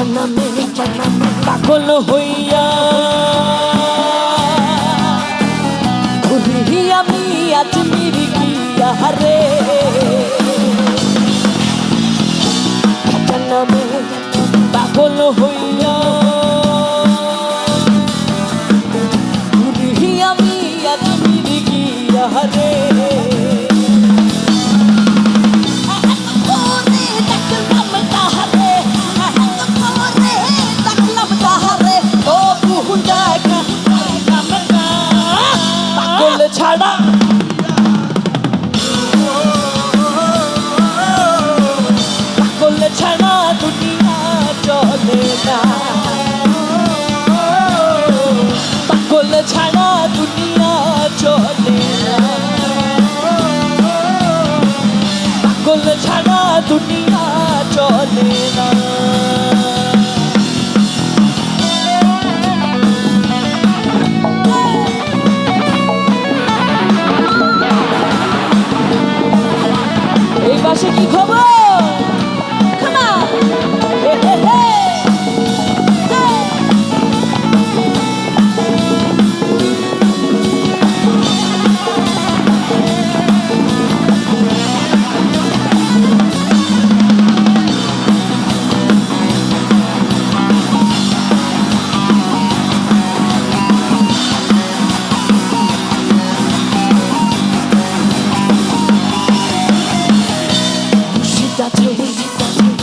জনমে পাগল হইয়া ঘুরি আমি আজ মিরি গিয়া রে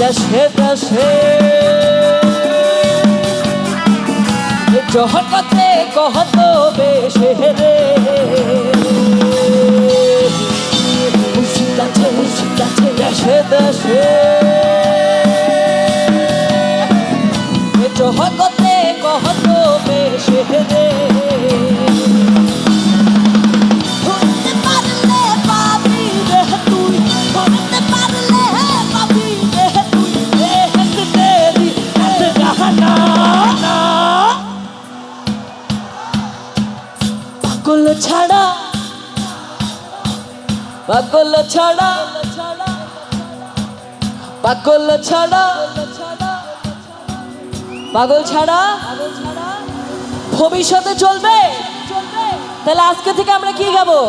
দেশে দেশে। জহকতে কহত বেশে রে খুশিতাছে খুশিতাছে দেশে দেশে। জহকতে কহত বেশে রে পাগল ছাড়া পাগল ছাড়া পাগল ছাড়া পাগল ছাড়া ভবিষ্যতে চলবে? তাহলে আজকে থেকে আমরা কি গাবো?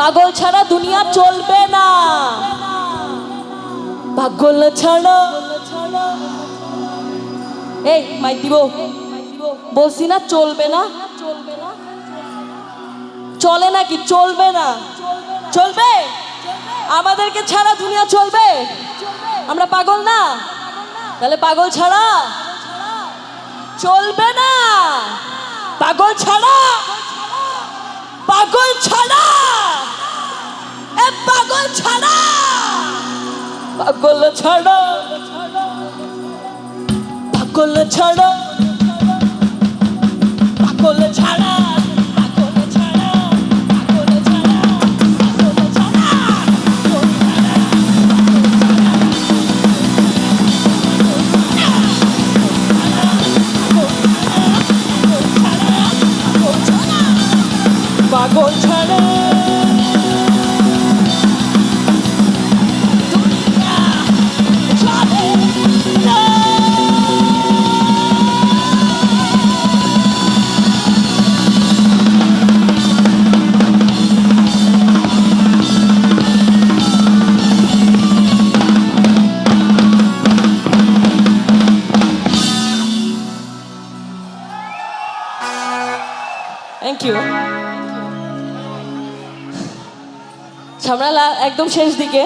পাগল ছাড়া দুনিয়া চলবে না। পাগল ছাড়া। এই মাইক দিব। বলছি না চলবে না। চলে নাকি? চলবে না। চলবে? আমাদেরকে ছাড়া দুনিয়া চলবে? আমরা পাগল না? তাহলে পাগল ছাড়া? চলবে না। পাগল ছাড়া? পাগল ছাড়া? এ পাগল ছাড়া? পাগল ছাড়া? পাগল ছাড়া? থ্যাংক ইউ আমরা একদম শেষ দিকে।